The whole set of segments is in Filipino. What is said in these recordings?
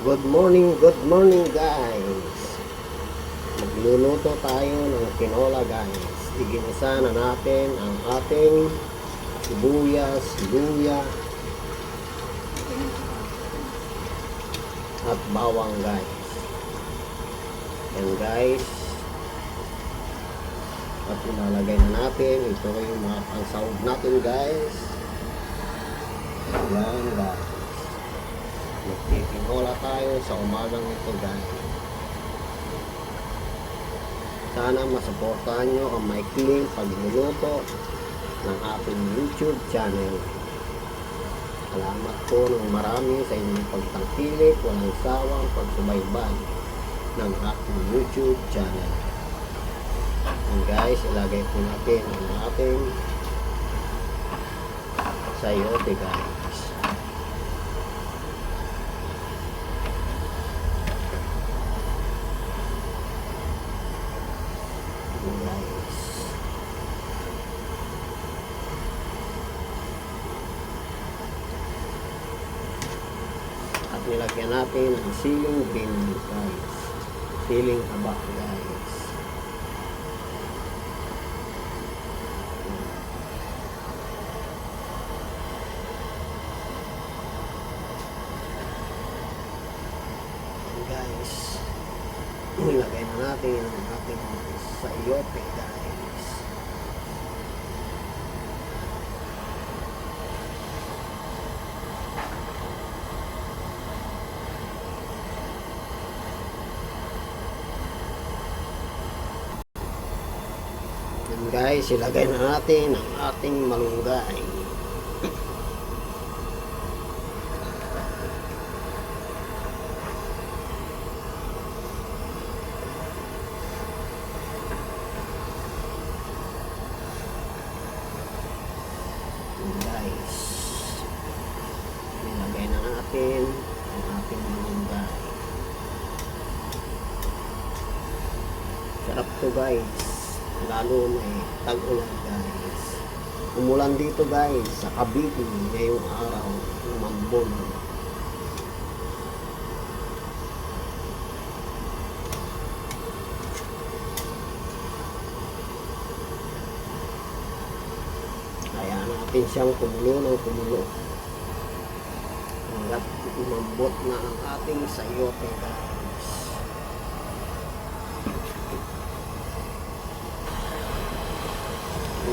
Good morning, good morning guys. Magluluto tayo ng tinola guys. Iginisa na natin ang ating sibuyas, luya, at bawang guys. Yan guys. At ilalagay na natin. Ito yung mga pangsahog natin guys. Yan guys. Magtitinola tayo sa umagang ito guys. Sana masuportahan nyo ang maikling pagluluto ng ating YouTube channel. Salamat po ng marami sa inyong pagtangkilik, walang sawang pagsubaybay ng aking YouTube channel. And guys, ilagay po natin ang ating sayote. Guys. At nilagyan natin ang siling green guys. Siling haba guys. Guys. Nilagay na natin ang ating sayote guys. Guys, ilagay na natin ang ating malunggay. Guys. Ilagay na natin ang ating malunggay. Sarap to guys. Lalo may tag-ulan guys. Umulan dito guys sa Cavite ngayong araw ng Mambon. Kaya natin siyang kumulo ng kumulo. Hanggat umambot na ang ating sayote guys.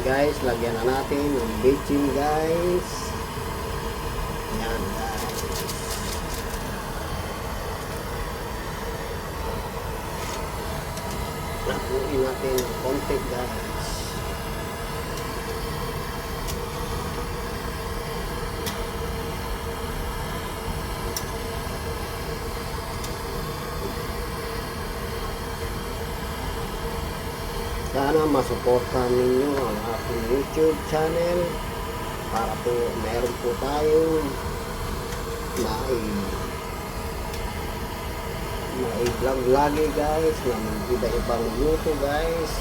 Guys, lagyan na natin ng bitchin guys. Yan guys. Nakuin natin ng konti guys. Sana masuportahan ninyo ang aking YouTube channel para po meron po tayong mai mai vlog lagi guys na iba ibang luto guys.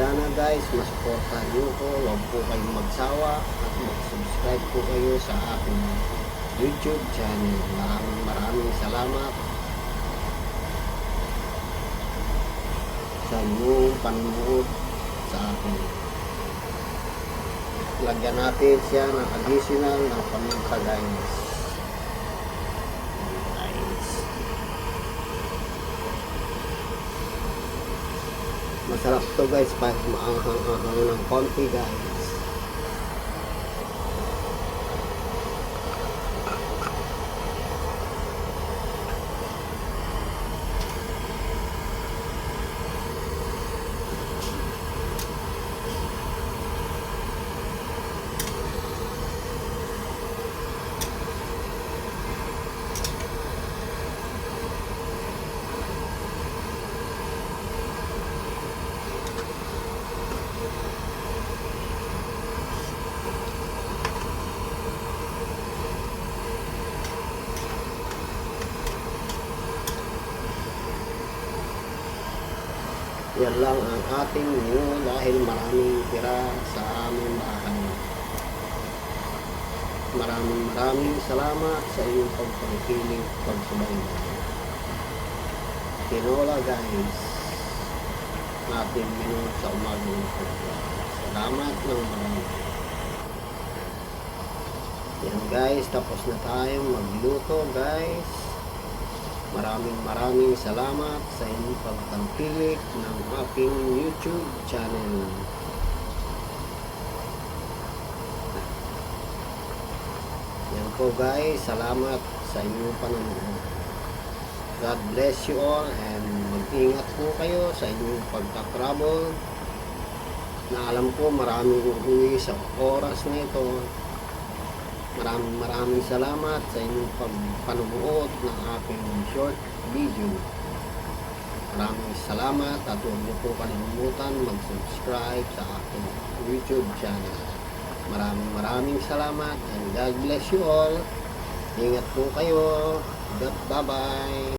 Sana guys masuportahan nyo ko. Huwag po kayong magsawa at mag-subscribe po kayo sa aking YouTube channel. Maraming maraming salamat sa inyong panunood sa akin. Lagyan natin siya ng additional ng paminta guys. Guys. Masarap to guys pag maanghang-anghang ng konti guys. Yan lang ang ating menu dahil maraming tira sa aming bahay. maraming maraming salamat sa iyong pagpangkiling pagsubaybay. Tinola guys, natin menu sa umagang. Salamat ng marami. Yan guys, tapos na tayong magluto guys. Maraming maraming salamat sa inyong pagtangkilik ng aking YouTube channel. Yan po guys, salamat sa inyong panonood. God bless you all and mag-ingat po kayo sa inyong pagtatravel na alam ko maraming uuwi sa oras na ito. Maraming maraming salamat sa inyong pagpanunood ng aking short video. Maraming salamat at huwag niyo po kalimutan mag-subscribe sa aking YouTube channel. Maraming maraming salamat and God bless you all. Ingat po kayo. Bye-bye.